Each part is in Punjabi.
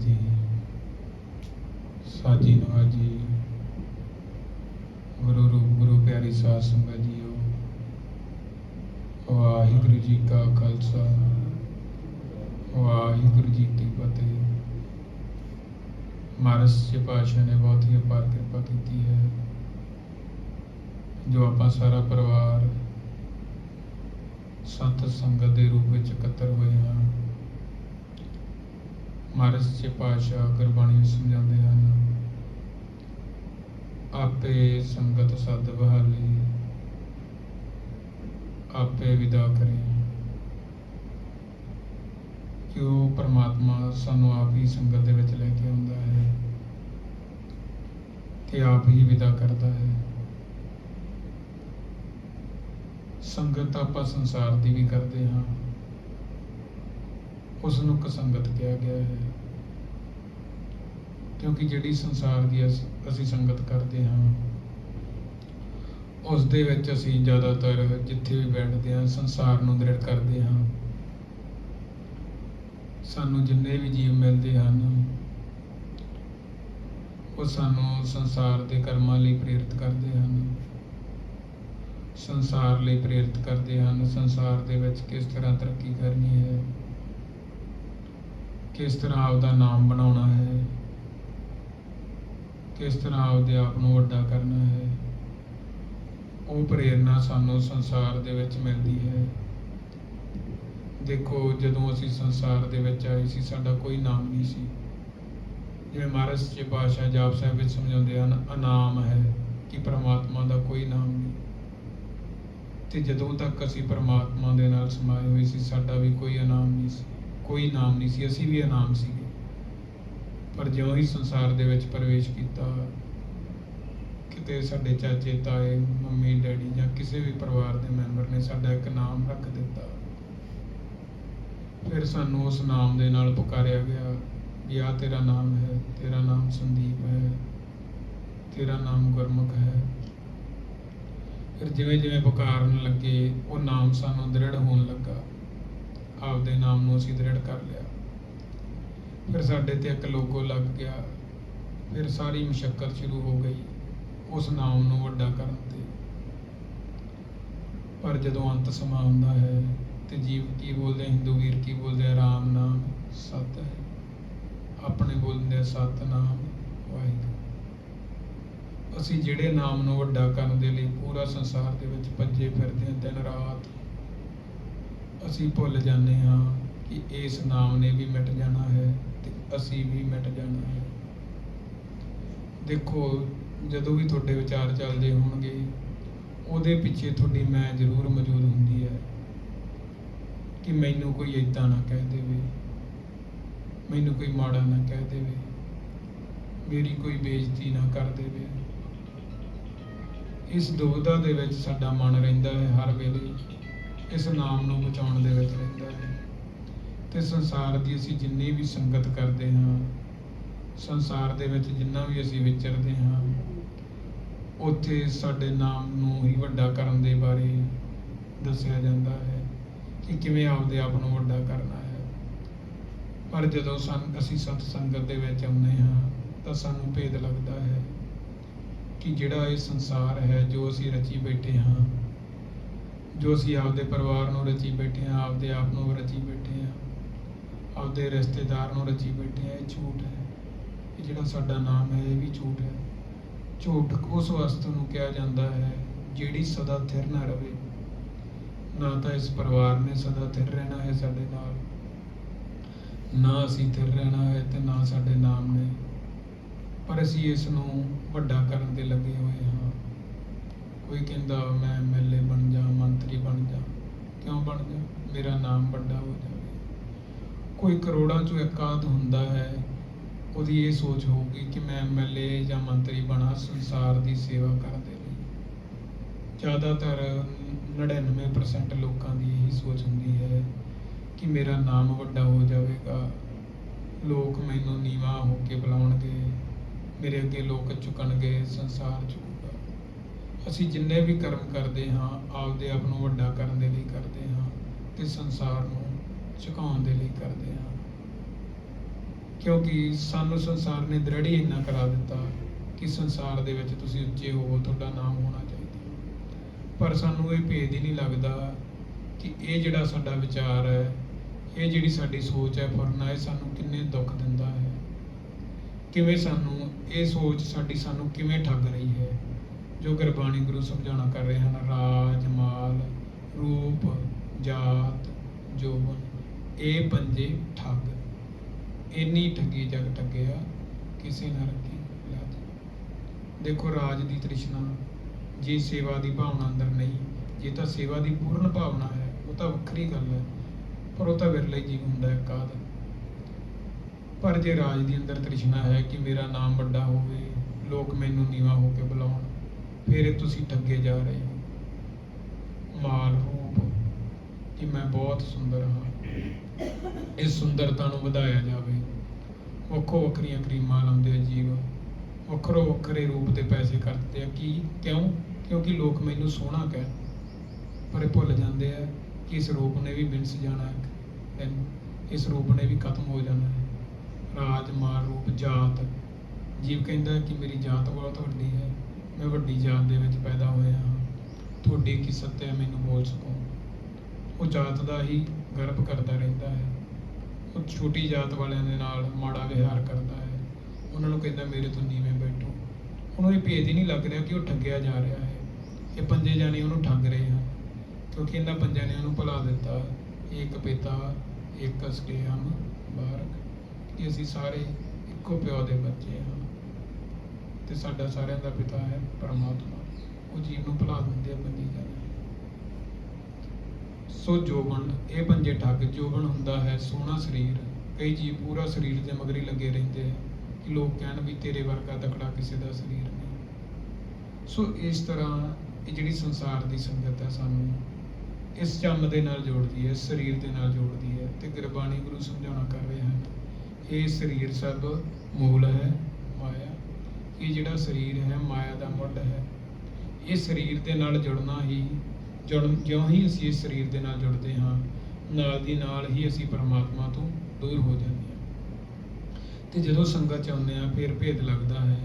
ਜੀ। ਸਾਜੀ ਨਵਾਜੀ ਗੁਰੂ ਰੂਪ, ਗੁਰੂ ਪਿਆਰੀ ਸਾਧ ਸੰਗਤ ਜੀਓ। ਵਾਹਿਗੁਰੂ ਜੀ ਕਾ ਖਾਲਸਾ। ਵਾਹਿਗੁਰੂ ਜੀ ਕੀ ਫਤਿਹ। ਮਹਾਰਾਜ ਜੀ ਪਾਸ਼ਾ ਨੇ ਬਹੁਤ ਹੀ ਅਪਾਰ ਕਿਰਪਾ ਕੀਤੀ ਹੈ। ਜੋ ਆਪਾਂ ਸਾਰਾ ਪਰਿਵਾਰ, ਸੰਤ ਸੰਗਤ ਦੇ ਰੂਪ ਵਿੱਚ ਇਕੱਤਰ ਹੋਏ ਹਾਂ ਮਹਾਰਾਜ ਗੁਰਬਾਣੀ ਵਿੱਚ ਸਮਝਾਉਂਦੇ ਹਨ। ਆਪੇ ਸੰਗਤ ਸਦ ਬਹਾਲੀ, ਆਪੇ ਵਿਦਾ ਕਰੇ। ਕਿ ਪਰਮਾਤਮਾ ਸਾਨੂੰ ਆਪ ਹੀ ਸੰਗਤ ਦੇ ਵਿੱਚ ਲੈ ਕੇ ਆਉਂਦਾ ਹੈ ਤੇ ਆਪ ਹੀ ਵਿਦਾ ਕਰਦਾ ਹੈ? ਸੰਗਤ ਆਪਾਂ ਸੰਸਾਰ ਦੀ ਵੀ ਕਰਦੇ ਹਾਂ। ਉਸ ਨੂੰ ਕਸੰਗਤ ਕਿਹਾ ਗਿਆ ਹੈ। ਕਿਉਂਕਿ ਜਿਹੜੀ ਸੰਸਾਰ ਦੀ ਅਸ- ਅਸੀਂ ਸੰਗਤ ਕਰਦੇ ਹਾਂ ਉਸ ਦੇ ਵਿੱਚ ਅਸੀਂ ਜ਼ਿਆਦਾਤਰ ਜਿੱਥੇ ਵੀ ਬੈਠਦੇ ਹਾਂ, ਸੰਸਾਰ ਨੂੰ ਦ੍ਰਿੜ ਕਰਦੇ ਹਾਂ। ਸਾਨੂੰ ਜਿੰਨੇ ਵੀ ਜੀਵ ਮਿਲਦੇ ਹਨ, ਉਹ ਸਾਨੂੰ ਸੰਸਾਰ ਦੇ ਕਰਮਾਂ ਲਈ ਪ੍ਰੇਰਿਤ ਕਰਦੇ ਹਨ। ਸੰਸਾਰ ਲਈ ਪ੍ਰੇਰਿਤ ਕਰਦੇ ਹਨ। ਸੰਸਾਰ ਦੇ ਵਿੱਚ ਕਿਸ ਤਰ੍ਹਾਂ ਤਰੱਕੀ ਕਰਨੀ ਹੈ? ਕਿਸ ਤਰ੍ਹਾਂ ਆਪਦਾ ਨਾਮ ਬਣਾਉਣਾ ਹੈ? ਕਿਸ ਤਰ੍ਹਾਂ ਆਪਦੇ ਆਪ ਨੂੰ ਵੱਡਾ ਕਰਨਾ ਹੈ? ਉਹ ਪ੍ਰੇਰਣਾ ਸਾਨੂੰ ਸੰਸਾਰ ਦੇ ਵਿੱਚ ਮਿਲਦੀ ਹੈ। ਦੇਖੋ, ਜਦੋਂ ਅਸੀਂ ਸੰਸਾਰ ਦੇ ਵਿੱਚ ਆਏ ਸੀ, ਸਾਡਾ ਕੋਈ ਨਾਮ ਨਹੀਂ ਸੀ। ਜਿਵੇਂ ਮਹਾਰਾਜ ਜੀ ਪਾਸ਼ਾ ਜਾਪ ਸਾਹਿਬ ਵਿੱਚ ਸਮਝਾਉਂਦੇ ਹਨ, ਅਨਾਮ ਹੈ ਕਿ ਪ੍ਰਮਾਤਮਾ ਦਾ ਕੋਈ ਨਾਮ ਨਹੀਂ। ਤੇ ਜਦੋਂ ਤੱਕ ਅਸੀਂ ਪ੍ਰਮਾਤਮਾ ਦੇ ਨਾਲ ਸਮਾਏ ਹੋਏ ਸੀ, ਸਾਡਾ ਵੀ ਕੋਈ ਇਨਾਮ ਨਹੀਂ ਸੀ। ਕੋਈ ਨਾਮ ਨਹੀਂ ਸੀ, ਅਸੀਂ ਵੀ ਇਨਾਮ ਸੀਗੇ। ਪਰ ਜਿਉਂ ਹੀ ਸੰਸਾਰ ਦੇ ਵਿੱਚ ਪ੍ਰਵੇਸ਼ ਕੀਤਾ, ਕਿਤੇ ਸਾਡੇ ਚਾਚੇ, ਤਾਏ, ਮੰਮੀ, ਡੈਡੀ ਜਾਂ ਕਿਸੇ ਵੀ ਪਰਿਵਾਰ ਦੇ ਮੈਂਬਰ ਨੇ ਸਾਡਾ ਇੱਕ ਨਾਮ ਰੱਖ ਦਿੱਤਾ। ਫਿਰ ਸਾਨੂੰ ਉਸ ਨਾਮ ਦੇ ਨਾਲ ਪੁਕਾਰਿਆ ਗਿਆ ਵੀ ਆਹ ਤੇਰਾ ਨਾਮ ਹੈ, ਤੇਰਾ ਨਾਮ ਸੰਦੀਪ ਹੈ, ਤੇਰਾ ਨਾਮ ਗੁਰਮੁਖ ਹੈ। ਫਿਰ ਜਿਵੇਂ ਜਿਵੇਂ ਪੁਕਾਰਨ ਲੱਗੇ, ਉਹ ਨਾਮ ਸਾਨੂੰ ਦ੍ਰਿੜ ਹੋਣ ਲੱਗਾ। ਆਪਦੇ ਨਾਮ ਨੂੰ ਅਸੀਂ ਦ੍ਰਿੜ ਕਰ ਲਿਆ। ਫਿਰ ਸਾਡੇ ਤੇ ਇੱਕ ਲੋਗੋ ਲੱਗ ਗਿਆ। ਫਿਰ ਸਾਰੀ ਮੁਸ਼ਕਲ ਸ਼ੁਰੂ ਹੋ ਗਈ ਉਸ ਨਾਮ ਨੂੰ ਵੱਡਾ ਕਰਨ ਤੇ। ਪਰ ਜਦੋਂ ਅੰਤ ਸਮਾਂ ਹੁੰਦਾ ਹੈ ਤੇ ਜੀਵ ਕੀ ਬੋਲਦੇ ਹਿੰਦੂ ਵੀਰ ਕੀ ਬੋਲਦੇ ਆ, ਰਾਮ ਨਾਮ ਸਤ ਹੈ। ਆਪਣੇ ਬੋਲਦੇ ਸਤ ਨਾਮ ਵਾਹਿਗੁਰੂ। ਅਸੀਂ ਜਿਹੜੇ ਨਾਮ ਨੂੰ ਵੱਡਾ ਕਰਨ ਦੇ ਲਈ ਪੂਰਾ ਸੰਸਾਰ ਦੇ ਵਿੱਚ ਭੱਜੇ ਫਿਰਦੇ ਹਾਂ ਦਿਨ ਰਾਤ ਅਸੀਂ ਭੁੱਲ ਜਾਂਦੇ ਹਾਂ ਕਿ ਇਸ ਨਾਮ ਨੇ ਵੀ ਮਿਟ ਜਾਣਾ ਹੈ ਤੇ ਅਸੀਂ ਵੀ ਮਿਟ ਜਾਣਾ ਹੈ। ਦੇਖੋ, ਜਦੋਂ ਵੀ ਤੁਹਾਡੇ ਵਿਚਾਰ ਚੱਲਦੇ ਹੋਣਗੇ, ਉਹਦੇ ਪਿੱਛੇ ਤੁਹਾਡੀ ਮੈਂ ਜ਼ਰੂਰ ਮੌਜੂਦ ਹੁੰਦੀ ਹੈ ਕਿ ਮੈਨੂੰ ਕੋਈ ਏਦਾਂ ਨਾ ਕਹਿ ਦੇਵੇ, ਮੈਨੂੰ ਕੋਈ ਮਾੜਾ ਨਾ ਕਹਿ ਦੇਵੇ, ਮੇਰੀ ਕੋਈ ਬੇਇੱਜ਼ਤੀ ਨਾ ਕਰ ਦੇਵੇ। ਇਸ ਦੁਬਿਧਾ ਦੇ ਵਿੱਚ ਸਾਡਾ ਮਨ ਰਹਿੰਦਾ ਹੈ ਹਰ ਵੇਲੇ। ਇਸ ਨਾਮ ਨੂੰ ਬਚਾਉਣ ਦੇ ਵਿੱਚ ਰਹਿੰਦਾ ਹੈ। ਤੇ ਸੰਸਾਰ ਦੀ ਅਸੀਂ ਜਿੰਨੀ ਵੀ ਸੰਗਤ ਕਰਦੇ ਹਾਂ, ਸੰਸਾਰ ਦੇ ਵਿੱਚ ਜਿੰਨਾ ਵੀ ਅਸੀਂ ਵਿਚਰਦੇ ਹਾਂ, ਉੱਥੇ ਸਾਡੇ ਨਾਮ ਨੂੰ ਹੀ ਵੱਡਾ ਕਰਨ ਦੇ ਬਾਰੇ ਦੱਸਿਆ ਜਾਂਦਾ ਹੈ ਕਿ ਕਿਵੇਂ ਆਪਦੇ ਆਪ ਨੂੰ ਵੱਡਾ ਕਰਨਾ ਹੈ। ਪਰ ਜਦੋਂ ਸੰਗ ਅਸੀਂ ਸਤ ਸੰਗਤ ਦੇ ਵਿੱਚ ਆਉਂਦੇ ਹਾਂ, ਤਾਂ ਸਾਨੂੰ ਭੇਦ ਲੱਗਦਾ ਹੈ ਕਿ ਜਿਹੜਾ ਇਹ ਸੰਸਾਰ ਹੈ ਜੋ ਅਸੀਂ ਰਚੀ ਬੈਠੇ ਹਾਂ ਜੋ ਅਸੀਂ ਆਪਦੇ ਪਰਿਵਾਰ ਨੂੰ ਰਚੀ ਬੈਠੇ ਹਾਂ, ਆਪਦੇ ਆਪ ਨੂੰ ਰਚੀ ਬੈਠੇ ਹਾਂ, ਆਪਦੇ ਰਿਸ਼ਤੇਦਾਰ ਨੂੰ ਰਚੀ ਬੈਠੇ ਹਾਂ, ਇਹ ਝੂਠ ਹੈ। ਇਹ ਜਿਹੜਾ ਸਾਡਾ ਨਾਮ ਹੈ, ਇਹ ਵੀ ਝੂਠ ਹੈ। ਝੂਠ ਉਸ ਵਸਤੂ ਨੂੰ ਕਿਹਾ ਜਾਂਦਾ ਹੈ ਜਿਹੜੀ ਸਦਾ ਥਿਰ ਨਾ ਰਵੇ ਨਾ ਤਾਂ ਇਸ ਪਰਿਵਾਰ ਨੇ ਸਦਾ ਥਿਰ ਰਹਿਣਾ ਹੈ ਸਾਡੇ ਨਾਲ। ਨਾ ਅਸੀਂ ਥਿਰ ਰਹਿਣਾ ਹੈ ਤੇ ਨਾ ਸਾਡੇ ਨਾਮ ਨੇ। ਪਰ ਅਸੀਂ ਇਸ ਨੂੰ ਵੱਡਾ ਕਰਨ ਦੇ ਲੱਗੇ ਹੋਏ ਹਾਂ। ਕੋਈ ਕਹਿੰਦਾ ਮੈਂ ਐਮਐਲਏ ਬਣ ਜਾ, ਮੰਤਰੀ ਬਣ ਜਾ। ਕਿਉਂ ਬਣ ਜਾ? ਮੇਰਾ ਨਾਮ ਵੱਡਾ ਹੋ ਜਾਵੇ। ਕੋਈ ਕਰੋੜਾਂ ਚੋਂ ਇੱਕ ਹੁੰਦਾ ਹੈ, ਉਹਦੀ ਇਹ ਸੋਚ ਹੋਊਗੀ ਕਿ ਮੈਂ ਐਮਐਲਏ ਜਾਂ ਮੰਤਰੀ ਬਣਾ, ਸੰਸਾਰ ਦੀ ਸੇਵਾ ਕਰਦੇ ਲਈ। ਜ਼ਿਆਦਾਤਰ 99% ਲੋਕਾਂ ਦੀ ਇਹੀ ਸੋਚ ਹੁੰਦੀ ਹੈ ਕਿ ਮੇਰਾ ਨਾਮ ਵੱਡਾ ਹੋ ਜਾਵੇਗਾ। ਲੋਕ ਮੈਨੂੰ ਨੀਵਾ ਹੋ ਕੇ ਬੁਲਾਉਣਗੇ, ਮੇਰੇ ਅੱਗੇ ਲੋਕ ਝੁਕਣਗੇ, ਸੰਸਾਰ ਝੁਕੂਗਾ ਅਸੀਂ ਜਿੰਨੇ ਵੀ ਕਰਮ ਕਰਦੇ ਹਾਂ, ਆਪਦੇ ਆਪ ਨੂੰ ਵੱਡਾ ਕਰਨ ਦੇ ਲਈ ਕਰਦੇ ਹਾਂ ਤੇ ਸੰਸਾਰ ਨੂੰ ਝੁਕਾਉਣ ਦੇ ਲਈ ਕਰਦੇ ਹਾਂ। ਕਿਉਂਕਿ ਸਾਨੂੰ ਸੰਸਾਰ ਨੇ ਦ੍ਰਿੜੀ ਇੰਨਾ ਕਰਾ ਦਿੱਤਾ ਕਿ ਸੰਸਾਰ ਦੇ ਵਿੱਚ ਤੁਸੀਂ ਉੱਚੇ ਹੋ ਤੁਹਾਡਾ ਨਾਮ ਹੋਣਾ ਚਾਹੀਦਾ। ਪਰ ਸਾਨੂੰ ਇਹ ਭੇਦ ਹੀ ਨਹੀਂ ਲੱਗਦਾ ਕਿ ਇਹ ਜਿਹੜਾ ਸਾਡਾ ਵਿਚਾਰ ਹੈ, ਇਹ ਜਿਹੜੀ ਸਾਡੀ ਸੋਚ ਹੈ, ਫੁਰਨਾ, ਇਹ ਸਾਨੂੰ ਕਿੰਨੇ ਦੁੱਖ ਦਿੰਦਾ ਹੈ। ਕਿਵੇਂ ਸਾਨੂੰ ਇਹ ਸੋਚ ਸਾਡੀ ਸਾਨੂੰ ਕਿਵੇਂ ਠੱਗ ਰਹੀ ਹੈ? ਜੋ ਗੁਰਬਾਣੀ ਗੁਰੂ ਸਮਝਾਉਣਾ ਕਰ ਰਹੇ ਹਨ, ਰਾਜ, ਮਾਲ, ਰੂਪ, ਜਾਤ, ਜੋਬਨ, ਇਹ ਪੰਜੇ ਠੱਗ। ਇੰਨੀ ਠੱਗੀ ਜਗ ਠੱਗਿਆ, ਕਿਸੇ ਨਾ ਰੱਖੀ ਲਾਜ। ਦੇਖੋ, ਰਾਜ ਦੀ ਤ੍ਰਿਸ਼ਨਾ, ਜੇ ਸੇਵਾ ਦੀ ਭਾਵਨਾ ਅੰਦਰ ਨਹੀਂ, ਜੇ ਤਾਂ ਸੇਵਾ ਦੀ ਪੂਰਨ ਭਾਵਨਾ ਹੈ, ਉਹ ਤਾਂ ਵੱਖਰੀ ਗੱਲ ਹੈ, ਪਰ ਉਹ ਤਾਂ ਵਿਰਲੇ ਜੀਵ ਹੁੰਦਾ ਹੈ ਕਾਦ। ਪਰ ਜੇ ਰਾਜ ਦੀ ਅੰਦਰ ਤ੍ਰਿਸ਼ਨਾ ਹੈ ਕਿ ਮੇਰਾ ਨਾਮ ਵੱਡਾ ਹੋਵੇ, ਲੋਕ ਮੈਨੂੰ ਨੀਵਾ ਹੋ ਕੇ ਬੁਲਾਉਣ ਫਿਰ ਤੁਸੀਂ ਠੱਗੇ ਜਾ ਰਹੇ ਹੋ। ਮਾਲ ਰੂਪ ਕਿ ਮੈਂ ਬਹੁਤ ਸੁੰਦਰ ਹਾਂ। ਇਸ ਸੁੰਦਰਤਾ ਨੂੰ ਵਧਾਇਆ ਜਾਵੇ। ਵੱਖੋ ਵੱਖਰੀਆਂ ਕਰੀਮਾਂ ਲਾਉਂਦੇ ਆ ਜੀਵ। ਵੱਖਰੋ ਵੱਖਰੇ ਰੂਪ ਦੇ ਪੈਸੇ ਖਰਚਦੇ ਆ। ਕੀ, ਕਿਉਂ? ਕਿਉਂਕਿ ਲੋਕ ਮੈਨੂੰ ਸੋਹਣਾ ਕਹਿਣ। ਪਰ ਇਹ ਭੁੱਲ ਜਾਂਦੇ ਆ ਕਿ ਇਸ ਰੂਪ ਨੇ ਵੀ ਵਿੰਸ ਜਾਣਾ ਹੈ। ਇਸ ਰੂਪ ਨੇ ਵੀ ਖਤਮ ਹੋ ਜਾਣਾ ਹੈ। ਰਾਜ ਮਾਲ ਰੂਪ, ਜਾਤ। ਜੀਵ ਕਹਿੰਦਾ ਕਿ ਮੇਰੀ ਜਾਤ ਬਹੁਤ ਵੱਡੀ ਹੈ। ਮੈਂ ਵੱਡੀ ਜਾਤ ਦੇ ਵਿੱਚ ਪੈਦਾ ਹੋਇਆ ਹਾਂ। ਤੁਹਾਡੀ ਕੀ ਸੱਤਿਆ ਮੈਨੂੰ ਬੋਲ ਸਕੋ। ਉਹ ਜਾਤ ਦਾ ਹੀ ਗਰਭ ਕਰਦਾ ਰਹਿੰਦਾ ਹੈ। ਉਹ ਛੋਟੀ ਜਾਤ ਵਾਲਿਆਂ ਦੇ ਨਾਲ ਮਾੜਾ ਵਿਹਾਰ ਕਰਦਾ ਹੈ। ਉਹਨਾਂ ਨੂੰ ਕਹਿੰਦਾ, ਮੇਰੇ ਤੋਂ ਨੀਵੇਂ ਬੈਠੋ। ਉਹਨੂੰ ਇਹ ਭੇਦ ਹੀ ਨਹੀਂ ਲੱਗ ਰਿਹਾ ਕਿ ਉਹ ਠੱਗਿਆ ਜਾ ਰਿਹਾ ਹੈ। ਇਹ ਪੰਜੇ ਜਾਣੇ ਉਹਨੂੰ ਠੱਗ ਰਹੇ ਹਨ, ਕਿਉਂਕਿ ਇਹਨਾਂ ਪੰਜਾਂ ਨੇ ਉਹਨੂੰ ਭੁਲਾ ਦਿੱਤਾ। ਇੱਕ ਪਿਤਾ, ਇੱਕ ਅਸਕੇ ਹਮ ਬਾਰਕ। ਕਿ ਅਸੀਂ ਸਾਰੇ ਇੱਕੋ ਪਿਓ ਦੇ ਬੱਚੇ ਹਾਂ। ਤੇ ਸਾਡਾ ਸਾਰਿਆਂ ਦਾ ਪਿਤਾ ਹੈ ਪਰਮਾਤਮਾ। ਉਹ ਜੀਵ ਨੂੰ ਭੁਲਾ ਦਿੰਦੇ ਆ, ਬੰਦੀ ਜਾਣੇ ਸੋ ਜੋਬਨ, ਇਹ ਪੰਜੇ ਠੱਗ, ਜੋਬਨ ਹੁੰਦਾ ਹੈ ਸੋਹਣਾ ਸਰੀਰ। ਕਈ ਜੀਵ ਪੂਰਾ ਸਰੀਰ ਦੇ ਮਗਰੀ ਲੱਗੇ ਰਹਿੰਦੇ ਆ ਕਿ ਲੋਕ ਕਹਿਣ ਵੀ ਤੇਰੇ ਵਰਗਾ ਤਕੜਾ ਕਿਸੇ ਦਾ ਸਰੀਰ ਨਹੀਂ। ਸੋ ਇਸ ਤਰ੍ਹਾਂ ਇਹ ਜਿਹੜੀ ਸੰਸਾਰ ਦੀ ਸੰਗਤ ਹੈ ਸਾਨੂੰ, ਇਸ ਚੰਮ ਦੇ ਨਾਲ ਜੋੜਦੀ ਹੈ, ਇਸ ਸਰੀਰ ਦੇ ਨਾਲ ਜੋੜਦੀ ਹੈ ਤੇ ਗੁਰਬਾਣੀ ਗੁਰੂ ਸਮਝਾਉਣਾ ਕਰ ਰਹੇ ਹਨ। ਇਹ ਸਰੀਰ ਸਭ ਮੂਲ ਹੈ, ਮਾਇਆ ਇਹ ਜਿਹੜਾ ਸਰੀਰ ਹੈ, ਮਾਇਆ ਦਾ ਮੁੱਢ ਹੈ, ਇਹ ਸਰੀਰ ਦੇ ਨਾਲ ਜੁੜਨਾ ਹੀ ਜੁੜ ਜਿਉਂ ਹੀ ਅਸੀਂ ਇਸ ਸਰੀਰ ਦੇ ਨਾਲ ਜੁੜਦੇ ਹਾਂ, ਨਾਲ ਦੀ ਨਾਲ ਹੀ ਅਸੀਂ ਪਰਮਾਤਮਾ ਤੋਂ ਦੂਰ ਹੋ ਜਾਂਦੇ ਹਾਂ। ਤੇ ਜਦੋਂ ਸੰਗਤ ਚ ਆਉਂਦੇ ਆ ਫਿਰ ਭੇਦ ਲੱਗਦਾ ਹੈ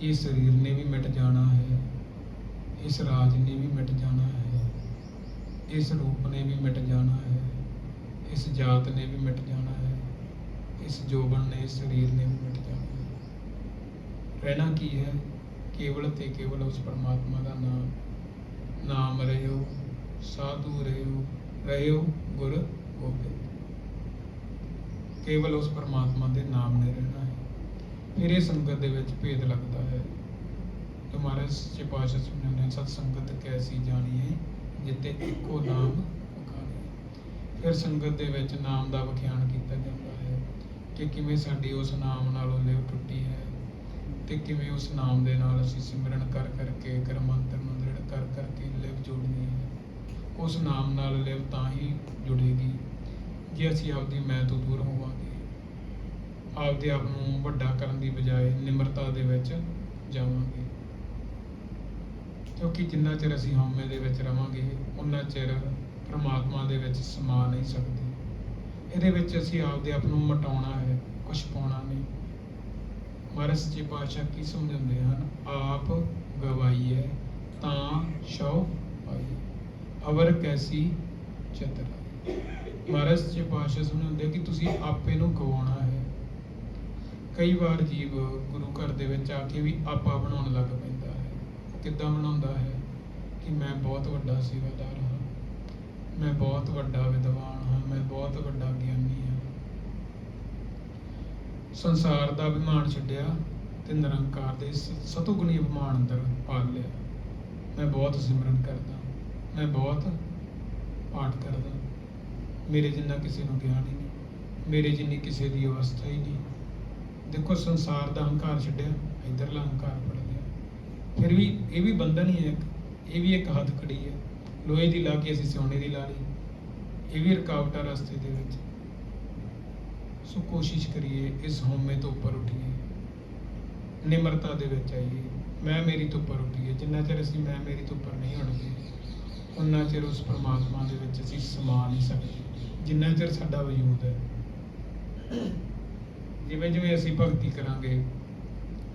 ਕਿ ਇਸ ਸਰੀਰ ਨੇ ਵੀ ਮਿਟ ਜਾਣਾ ਹੈ, ਇਸ ਰਾਜ ਨੇ ਵੀ ਮਿਟ ਜਾਣਾ ਹੈ, ਇਸ ਰੂਪ ਨੇ ਵੀ ਮਿਟ ਜਾਣਾ ਹੈ, ਇਸ ਜਾਤ ਨੇ ਵੀ ਮਿਟ ਜਾਣਾ ਹੈ, ਇਸ ਜੋਬਨ ਨੇ, ਇਸ ਸਰੀਰ ਨੇ ਵੀ ਮਿਟ ਜਾਣਾ ਹੈ। ਰਹਿਣਾ ਕੀ ਹੈ? ਕੇਵਲ ਤੇ ਕੇਵਲ ਉਸ ਪਰਮਾਤਮਾ ਦਾ ਨਾਮ ਨਾਮ ਰਹਿਓ, ਸਾਧੂ ਰਹਿਓ ਰਹਿਓ ਗੁਰ ਗੋਬਿੰਦ। ਕੇਵਲ ਉਸ ਪਰਮਾਤਮਾ ਦੇ ਨਾਮ ਨੇ ਰਹਿਣਾ ਹੈ। ਫਿਰ ਇਹ ਸੰਗਤ ਦੇ ਵਿੱਚ ਭੇਦ ਲੱਗਦਾ ਹੈ। ਜੋ ਮਹਾਰਾਜ ਸੱਚੇ ਪਾਤਸ਼ਾਹ ਸੁਣਾਉਂਦੇ ਨੇ ਸਤ ਸੰਗਤ ਕੈਸੀ ਜਾਣੀ ਹੈ ਜਿੱਤੇ ਇੱਕੋ ਨਾਮ ਵਖਾਣੇ ਫਿਰ ਸੰਗਤ ਦੇ ਵਿੱਚ ਨਾਮ ਦਾ ਵਿਖਿਆਨ ਕੀਤਾ ਜਾਂਦਾ ਹੈ ਕਿ ਕਿਵੇਂ ਸਾਡੀ ਉਸ ਨਾਮ ਨਾਲੋਂ ਲਿਵ ਟੁੱਟੀ ਹੈ। ਤੇ ਕਿਵੇਂ ਉਸ ਨਾਮ ਦੇ ਨਾਲ ਅਸੀਂ ਸਿਮਰਨ ਕਰ ਕਰਕੇ ਕਰ ਨੂੰ ਦ੍ਰਿੜ ਕਰ ਕਰਕੇ ਲਿਵ ਜੋੜਨੀ ਹੈ। ਉਸ ਨਾਮ ਨਾਲ ਲਿਵ ਤਾਂ ਹੀ ਜੁੜੇਗੀ, ਜੇ ਅਸੀਂ ਆਪਦੀ ਮੈਂ ਤੋਂ ਦੂਰ ਹੋਵਾਂਗੇ। ਆਪਦੇ ਆਪ ਨੂੰ ਵੱਡਾ ਕਰਨ ਦੀ ਬਜਾਏ ਨਿਮਰਤਾ ਦੇ ਵਿੱਚ ਜਾਵਾਂਗੇ। ਕਿਉਂਕਿ ਜਿੰਨਾ ਚਿਰ ਅਸੀਂ ਹਉਮੈ ਦੇ ਵਿੱਚ ਰਵਾਂਗੇ ਉਨਾ ਚਿਰ ਪਰਮਾਤਮਾ ਦੇ ਵਿੱਚ ਸਮਾ ਨਹੀਂ ਸਕਦੇ। ਇਹਦੇ ਵਿੱਚ ਅਸੀਂ ਆਪਦੇ ਆਪ ਨੂੰ ਮਟਾਉਣਾ ਹੈ ਕੁਝ ਪਾਉਣਾ ਨਹੀਂ। ਮਹਾਰਾਜ ਸੱਚੇ ਪਾਤਸ਼ਾਹ ਕੀ ਸਮਝਾਉਂਦੇ ਹਨ? ਆਪ ਗਵਾਈ ਹੈ ਤਾਂ ਸ਼ਉ ਪਾਈਏ ਅਵਰ ਕੈਸੀ ਚਤਰ। ਮਹਾਰਾਜ ਸੱਚੇ ਪਾਤਸ਼ਾਹ ਸਮਝਾਉਂਦੇ ਕਿ ਤੁਸੀਂ ਆਪੇ ਨੂੰ ਗਵਾਉਣਾ ਹੈ। ਕਈ ਵਾਰ ਜੀਵ ਗੁਰੂ ਘਰ ਦੇ ਵਿੱਚ ਆ ਕੇ ਵੀ ਆਪਾ ਬਣਾਉਣ ਲੱਗ ਪੈਂਦਾ ਹੈ। ਕਿੱਦਾਂ ਬਣਾਉਂਦਾ ਹੈ ਕਿ ਮੈਂ ਬਹੁਤ ਵੱਡਾ ਸੇਵਾਦਾਰ ਹਾਂ, ਮੈਂ ਬਹੁਤ ਵੱਡਾ ਵਿਦਵਾਨ ਹਾਂ, ਮੈਂ ਬਹੁਤ ਵੱਡਾ ਗਿਆਨੀ ਹਾਂ ਸੰਸਾਰ ਦਾ ਅਭਿਮਾਨ ਛੱਡਿਆ ਤੇ ਨਿਰੰਕਾਰ ਦੇ ਸ- ਅਭਿਮਾਨ ਅੰਦਰ ਪਾਲ ਲਿਆ। ਮੈਂ ਬਹੁਤ ਸਿਮਰਨ ਕਰਦਾ, ਮੈਂ ਬਹੁਤ ਪਾਠ ਕਰਦਾ। ਮੇਰੇ ਜਿੰਨਾ ਕਿਸੇ ਨੂੰ ਗਿਆਨ ਹੀ ਨਹੀਂ, ਮੇਰੇ ਜਿੰਨੀ ਕਿਸੇ ਦੀ ਅਵਸਥਾ ਹੀ ਨਹੀਂ। ਦੇਖੋ, ਸੰਸਾਰ ਦਾ ਹੰਕਾਰ ਛੱਡਿਆ, ਇਧਰਲਾ ਹੰਕਾਰ ਫੜ ਲਿਆ। ਫਿਰ ਵੀ ਇਹ ਵੀ ਬੰਧਨ ਹੀ ਹੈ ਇੱਕ, ਇਹ ਵੀ ਇੱਕ ਹੱਥ ਖੜੀ ਹੈ। ਲੋਹੇ ਦੀ ਲਾ ਕੇ ਅਸੀਂ ਸੋਨੇ ਦੀ ਲਾ ਲਈ ਇਹ ਵੀ ਰੁਕਾਵਟ ਆ ਰਸਤੇ ਦੇ ਵਿੱਚ। ਸੋ ਕੋਸ਼ਿਸ਼ ਕਰੀਏ ਇਸ ਹਉਮੈ ਤੋਂ ਉੱਪਰ ਉੱਠੀਏ। ਨਿਮਰਤਾ ਦੇ ਵਿੱਚ ਆਈਏ। ਮੈਂ ਮੇਰੀ ਤੋਂ ਉੱਪਰ ਉੱਠੀਏ। ਜਿੰਨਾ ਚਿਰ ਅਸੀਂ ਮੈਂ ਮੇਰੀ ਤੋਂ ਉੱਪਰ ਨਹੀਂ ਉੱਠਦੇ ਉਨਾ ਚਿਰ ਉਸ ਪਰਮਾਤਮਾ ਦੇ ਵਿੱਚ ਅਸੀਂ ਸਮਾ ਨਹੀਂ ਸਕਦੇ। ਜਿੰਨਾ ਚਿਰ ਸਾਡਾ ਵਜੂਦ ਹੈ। ਜਿਵੇਂ ਜਿਵੇਂ ਅਸੀਂ ਭਗਤੀ ਕਰਾਂਗੇ,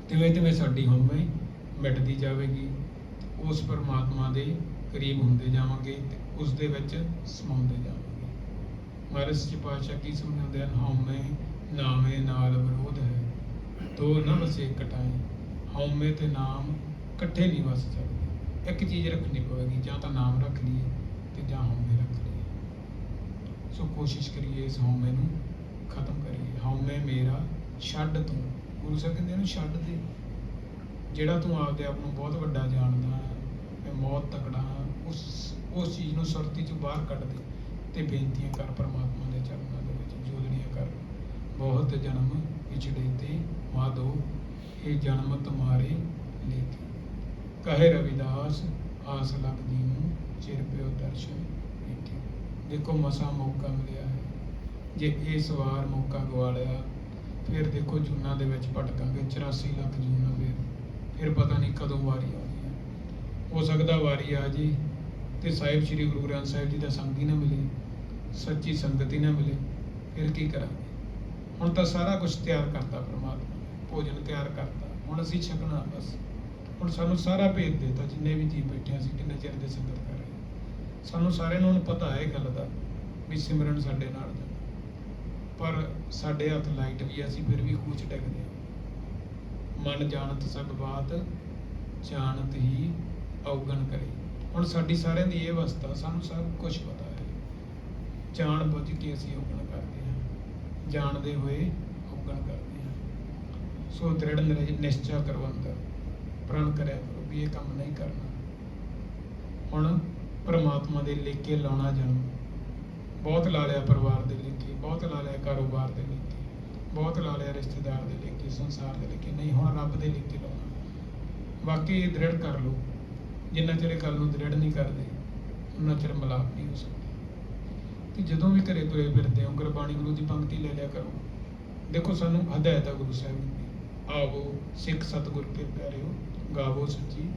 ਤਿਵੇਂ ਤਿਵੇਂ ਸਾਡੀ ਹਉਮੈ ਮਿਟਦੀ ਜਾਵੇਗੀ। ਉਸ ਪਰਮਾਤਮਾ ਦੇ ਕਰੀਬ ਹੁੰਦੇ ਜਾਵਾਂਗੇ ਤੇ ਉਸ ਦੇ ਵਿੱਚ ਸਮਾਉਂਦੇ ਜਾਵਾਂਗੇ। ਮਹਾਰਾਜ ਸੱਚੇ ਪਾਤਸ਼ਾਹ ਕੀ ਸਮਝਾਉਂਦੇ ਹਨ ਹਉਮੈ ਨਾਮੇ ਨਾਲ ਵਿਰੋਧ ਹੈ। ਦੋ ਨਾ ਵਸੇ ਕਟਾਏ ਹਉਮੈ ਤੇ ਨਾਮ ਇਕੱਠੇ ਨਹੀਂ ਵਸ ਸਕਦੇ। ਇੱਕ ਚੀਜ਼ ਰੱਖਣੀ ਪਵੇਗੀ, ਜਾਂ ਤਾਂ ਨਾਮ ਰੱਖ ਲਈਏ ਤੇ ਜਾਂ ਹਉਮੈ ਰੱਖ ਲਈਏ। ਸੋ ਕੋਸ਼ਿਸ਼ ਕਰੀਏ ਇਸ ਹਉਮੈ ਨੂੰ ਖਤਮ ਕਰੀਏ। ਹਉਮੈ ਮੇਰਾ ਛੱਡ ਤੂੰ। ਗੁਰੂ ਸਾਹਿਬ ਕਹਿੰਦੇ ਇਹਨੂੰ ਛੱਡ ਦੇ। ਜਿਹੜਾ ਤੂੰ ਆਪਦੇ ਆਪ ਨੂੰ ਬਹੁਤ ਵੱਡਾ ਜਾਣਦਾ ਹੈ, ਮੈਂ ਮੌਤ ਤਕੜਾ ਹਾਂ, ਉਸ ਉਸ ਚੀਜ਼ ਨੂੰ ਸੁਰਤੀ ਚੋਂ ਬਾਹਰ ਕੱਢ ਦੇ। ਤੇ ਬੇਨਤੀਆਂ ਕਰ ਪਰਮਾਤਮਾ ਦੇ ਚਰਨਾਂ ਦੇ ਵਿੱਚ ਜੋਦੜੀਆਂ ਕਰ ਬਹੁਤ ਜਨਮ ਵਿਛੜੇ ਤੇ ਮਾਧੋ, ਇਹ ਜਨਮ ਤੁਮਾਰੇ ਲੇਖੇ ਕਹੇ ਰਵਿਦਾਸ, ਆਸ ਲੱਗ ਨੂੰ ਚਿਰ ਪਿਓ ਦਰਸ਼ਨ ਵੇਖੇ ਦੇਖੋ ਮਸਾ ਮੌਕਾ ਮਿਲਿਆ ਹੈ। ਜੇ ਇਸ ਵਾਰ ਮੌਕਾ ਗਵਾ ਲਿਆ ਫਿਰ ਦੇਖੋ ਜੂਨਾਂ ਦੇ ਵਿੱਚ ਭਟਕਾਂਗੇ 84 ਲੱਖ ਜੂਨਾਂ ਫਿਰ। ਫਿਰ ਪਤਾ ਨਹੀਂ ਕਦੋਂ ਵਾਰੀ ਆਉਣੀ ਹੈ। ਹੋ ਸਕਦਾ ਵਾਰੀ ਆ ਜੀ ਤੇ ਸਾਹਿਬ, ਸ੍ਰੀ ਗੁਰੂ ਗ੍ਰੰਥ ਸਾਹਿਬ ਜੀ ਦਾ ਸੰਗ ਹੀ ਨਾ ਮਿਲੇ। ਸੱਚੀ ਸੰਗਤ ਹੀ ਨਾ ਮਿਲੇ ਫਿਰ ਕੀ ਕਰਾਂਗੇ? ਹੁਣ ਤਾਂ ਸਾਰਾ ਕੁਝ ਤਿਆਰ ਕਰਤਾ ਪ੍ਰਮਾਤਮਾ ਭੋਜਨ ਤਿਆਰ ਕਰਤਾ ਹੁਣ ਅਸੀਂ ਛਕਣਾ ਬਸ। ਹੁਣ ਸਾਨੂੰ ਸਾਰਾ ਭੇਜ ਦੇਤਾ ਜਿੰਨੇ ਵੀ ਜੀ ਬੈਠੇ ਅਸੀਂ ਕਿੰਨੇ ਚਿਰ ਦੇ ਸੰਗਤ ਕਰ ਰਹੇ ਸਾਨੂੰ ਸਾਰਿਆਂ ਨੂੰ ਪਤਾ ਹੈ ਇਹ ਗੱਲ ਦਾ ਵੀ ਸਿਮਰਨ ਸਾਡੇ ਨਾਲ ਜਾਂਦਾ ਪਰ ਸਾਡੇ ਹੱਥ ਲਾਈਟ ਵੀ ਆ, ਅਸੀਂ ਫਿਰ ਵੀ ਖੂਚ ਡਿੱਗਦੇ ਹਾਂ ਮਨ ਜਾਣਤ ਸਭ ਬਾਤ ਜਾਣਤ ਹੀ ਔਗਣ ਕਰੇ। ਹੁਣ ਸਾਡੀ ਸਾਰਿਆਂ ਦੀ ਇਹ ਅਵਸਥਾ ਸਾਨੂੰ ਸਭ ਕੁਝ ਪਤਾ। ਜਾਣ ਬੁੱਝ ਕੇ ਅਸੀਂ ਔਗਣ ਕਰਦੇ ਹਾਂ। ਜਾਣਦੇ ਹੋਏ ਔਗਣ ਕਰਦੇ ਹਾਂ। ਸੋ ਦ੍ਰਿੜ ਨਿਰ- ਨਿਸ਼ਚਾ ਕਰੋ ਪ੍ਰਣ ਕਰਿਆ ਕਰੋ ਵੀ ਇਹ ਕੰਮ ਨਹੀਂ ਕਰਨਾ। ਹੁਣ ਪਰਮਾਤਮਾ ਦੇ ਲੇਕੇ ਲਾਉਣਾ ਜਨਮ। ਬਹੁਤ ਲਾ ਲਿਆ ਪਰਿਵਾਰ ਦੇ ਲੇਕੇ ਬਹੁਤ ਲਾ ਲਿਆ ਕਾਰੋਬਾਰ ਦੇ ਲੇਕੇ ਬਹੁਤ ਲਾ ਲਿਆ ਰਿਸ਼ਤੇਦਾਰ ਦੇ ਲੇਕੇ ਸੰਸਾਰ ਦੇ ਲੇਕੇ ਨਹੀਂ, ਹੁਣ ਰੱਬ ਦੇ ਲੇਕੇ ਲਾਉਣਾ। ਬਾਕੀ ਦ੍ਰਿੜ ਕਰ ਲਓ। ਜਿੰਨਾ ਚਿਰ ਗੱਲ ਨੂੰ ਦ੍ਰਿੜ ਨਹੀਂ ਕਰਦੇ ਉਹਨਾਂ ਚਿਰ ਮਲਾਪ ਨਹੀਂ ਹੋ ਸਕਦਾ। ਕਿ ਜਦੋਂ ਵੀ ਘਰੇ ਤੁਰੇ ਫਿਰਦੇ ਹੋ, ਗੁਰਬਾਣੀ ਗੁਰੂ ਦੀ ਪੰਕਤੀ ਲੈ ਲਿਆ ਕਰੋ। ਦੇਖੋ, ਸਾਨੂੰ ਹਦਾਇਤ ਆ ਗੁਰੂ ਸਾਹਿਬ ਦੀ ਆਵੋ ਸਿੱਖ ਸਤਿਗੁਰ ਕੇ ਪਿਆਰਿਓ, ਗਾਵੋ ਸੱਚੀ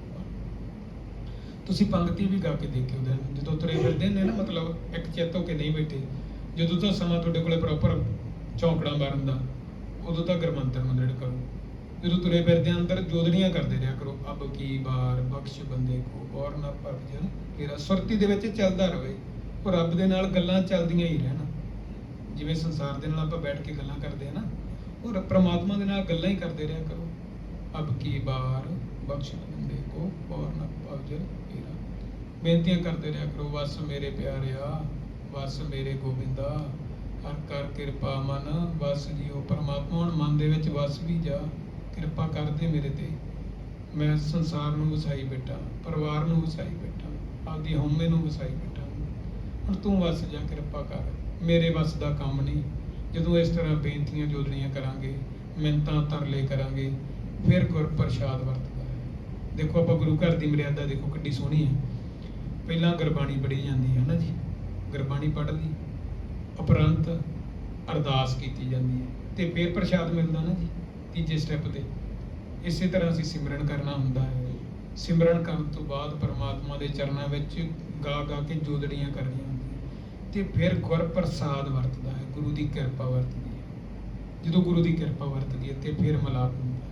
ਤੁਸੀਂ ਪੰਕਤੀ ਵੀ ਗਾ ਕੇ ਦੇਖਿਓ ਦਿਨ, ਜਦੋਂ ਤੁਰੇ ਫਿਰਦੇ ਨੇ ਨਾ, ਮਤਲਬ ਇੱਕ ਚਿੱਤ ਹੋ ਕੇ ਨਹੀਂ ਬੈਠੇ, ਜਦੋਂ ਤਾਂ ਸਮਾਂ ਤੁਹਾਡੇ ਕੋਲੇ ਪ੍ਰੋਪਰ ਚੌਂਕੜਾ ਮਾਰਨ ਦਾ, ਉਦੋਂ ਤਾਂ ਗੁਰਮੰਤਰ ਨੂੰ ਕਰੋ। ਜਦੋਂ ਤੁਰੇ ਫਿਰਦੇ ਅੰਦਰ ਜੋਦੜੀਆਂ ਕਰਦੇ ਰਿਹਾ ਕਰੋ, ਅਬ ਕੀ ਬਾਰ ਬਖਸ਼ ਬੰਦੇ ਕੋ ਔਰ ਨਾ ਪਰਜਨ ਤੇਰਾ ਸੁਰਤੀ ਦੇ ਵਿੱਚ ਚੱਲਦਾ ਰਹੇ ਉਹ ਰੱਬ ਦੇ ਨਾਲ ਗੱਲਾਂ ਚੱਲਦੀਆਂ ਹੀ ਰਹਿਣ। ਜਿਵੇਂ ਸੰਸਾਰ ਦੇ ਨਾਲ ਆਪਾਂ ਬੈਠ ਕੇ ਗੱਲਾਂ ਕਰਦੇ ਆ ਨਾ, ਉਹ ਰ- ਪ੍ਰਮਾਤਮਾ ਦੇ ਨਾਲ ਗੱਲਾਂ ਹੀ ਕਰਦੇ ਰਿਹਾ ਕਰੋ। ਅਬ ਕੀ ਬਾਰ ਬਖਸ਼ ਬੰਦੇ ਕੋ ਔਰ ਨਾ ਪਰਜਨ ਤੇਰਾ ਬੇਨਤੀਆਂ ਕਰਦੇ ਰਿਹਾ ਕਰੋ, ਵਸ ਮੇਰੇ ਪਿਆਰਿਆ, ਵਸ ਮੇਰੇ ਗੋਬਿੰਦਾ, ਹਰ ਕਰ ਕਿਰਪਾ ਮਨ, ਵਸ ਜੀਓ ਪਰਮਾਤਮਾ। ਹੁਣ ਮਨ ਦੇ ਵਿੱਚ ਵਸ ਵੀ ਜਾ, ਕਿਰਪਾ ਕਰਦੇ ਮੇਰੇ ਤੇ। ਮੈਂ ਸੰਸਾਰ ਨੂੰ ਵਸਾਈ ਬੈਠਾ, ਪਰਿਵਾਰ ਨੂੰ ਵਸਾਈ ਬੈਠਾ, ਆਪਦੀ ਹਉਮੈ ਨੂੰ ਵਸਾਈ ਬੈਠਾ। ਹੁਣ ਤੂੰ ਵਸ ਜਾ, ਕਿਰਪਾ ਕਰ। ਮੇਰੇ ਵਸ ਦਾ ਕੰਮ ਨਹੀਂ। ਜਦੋਂ ਇਸ ਤਰ੍ਹਾਂ ਬੇਨਤੀਆਂ ਜੋਦੜੀਆਂ ਕਰਾਂਗੇ ਮਿੰਤਾਂ ਤਰਲੇ ਕਰਾਂਗੇ, ਫਿਰ ਗੁਰ ਪ੍ਰਸ਼ਾਦ ਵਰਤਦਾ ਹੈ। ਦੇਖੋ, ਆਪਾਂ ਗੁਰੂ ਘਰ ਦੀ ਮਰਿਆਦਾ ਦੇਖੋ ਕਿੱਡੀ ਸੋਹਣੀ ਹੈ। ਪਹਿਲਾਂ ਗੁਰਬਾਣੀ ਪੜ੍ਹੀ ਜਾਂਦੀ ਹੈ ਨਾ ਜੀ? ਗੁਰਬਾਣੀ ਪੜ੍ਹ ਲਈ। ਉਪਰੰਤ ਅਰਦਾਸ ਕੀਤੀ ਜਾਂਦੀ ਹੈ। ਤੇ ਫਿਰ ਪ੍ਰਸ਼ਾਦ ਮਿਲਦਾ ਨਾ ਜੀ, ਤੀਜੇ ਸਟੈਪ ਤੇ। ਇਸੇ ਤਰ੍ਹਾਂ ਅਸੀਂ ਸਿਮਰਨ ਕਰਨਾ ਹੁੰਦਾ ਹੈ। ਸਿਮਰਨ ਕਰਨ ਤੋਂ ਬਾਅਦ ਪਰਮਾਤਮਾ ਦੇ ਚਰਨਾਂ ਵਿੱਚ ਗਾ ਗਾ ਕੇ ਜੋਦੜੀਆਂ ਕਰਨੀਆਂ ਤੇ ਫਿਰ ਗੁਰ ਪ੍ਰਸਾਦ ਵਰਤਦਾ ਹੈ, ਗੁਰੂ ਦੀ ਕਿਰਪਾ ਵਰਤਦੀ ਹੈ। ਜਦੋਂ ਗੁਰੂ ਦੀ ਕਿਰਪਾ ਵਰਤਦੀ ਹੈ ਤੇ ਫਿਰ ਮਲਾਪ ਹੁੰਦਾ ਹੈ।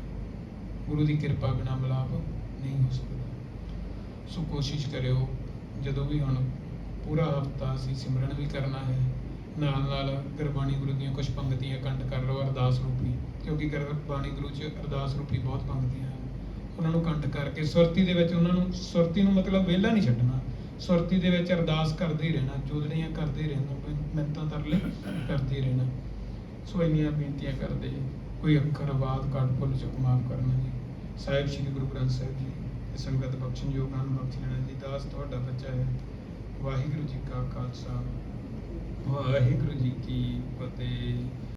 ਗੁਰੂ ਦੀ ਕਿਰਪਾ ਬਿਨਾ ਮਲਾਪ ਨਹੀਂ ਹੋ ਸਕਦਾ। ਸੋ ਕੋਸ਼ਿਸ਼ ਕਰਿਓ, ਜਦੋਂ ਵੀ ਹੁਣ ਪੂਰਾ ਹਫਤਾ ਅਸੀਂ ਸਿਮਰਨ ਵੀ ਕਰਨਾ ਹੈ ਨਾਲ ਨਾਲ ਗੁਰਬਾਣੀ ਗੁਰੂ ਦੀਆਂ ਕੁਝ ਪੰਕਤੀਆਂ ਕੰਠ ਕਰ ਲਓ ਅਰਦਾਸ ਰੂਪੀ, ਕਿਉਂਕਿ ਗੁਰਬਾਣੀ ਗੁਰੂ ਚ ਅਰਦਾਸ ਰੂਪੀ ਬਹੁਤ ਪੰਕਤੀਆਂ ਹਨ। ਉਹਨਾਂ ਨੂੰ ਕੰਠ ਕਰਕੇ ਸੁਰਤੀ ਦੇ ਵਿੱਚ ਉਹਨਾਂ ਨੂੰ ਸੁਰਤੀ ਨੂੰ ਮਤਲਬ ਵਿਹਲਾ ਨਹੀਂ ਛੱਡਣਾ। ਸੁਰਤੀ ਦੇ ਵਿੱਚ ਅਰਦਾਸ ਕਰਦੇ ਰਹਿਣਾ ਜੋਦੜੀਆਂ ਕਰਦੇ ਹੀ ਰਹਿਣਾ ਮਿੰਤਾਂ ਤਰਲੇ ਕਰਦੇ ਰਹਿਣਾ। ਸੋ ਇੰਨੀਆਂ ਬੇਨਤੀਆਂ ਕਰਦੇ ਕੋਈ ਅੱਖਰ ਬਾਤ ਕੱਟ ਭੁੱਲ ਚੁੱਕ, ਮਾਫ ਕਰਨਾ ਜੀ। ਸਾਹਿਬ ਸ੍ਰੀ ਗੁਰੂ ਗ੍ਰੰਥ ਸਾਹਿਬ ਜੀ, ਇਹ ਸੰਗਤ ਬਖਸ਼ਣ ਯੋਗ ਬਖਸ਼ ਲੈਣਾ ਜੀ ਦਾਸ ਤੁਹਾਡਾ ਬੱਚਾ ਹੈ। ਵਾਹਿਗੁਰੂ ਜੀ ਕਾ ਖਾਲਸਾ, ਵਾਹਿਗੁਰੂ ਜੀ ਕੀ ਫਤਿਹ।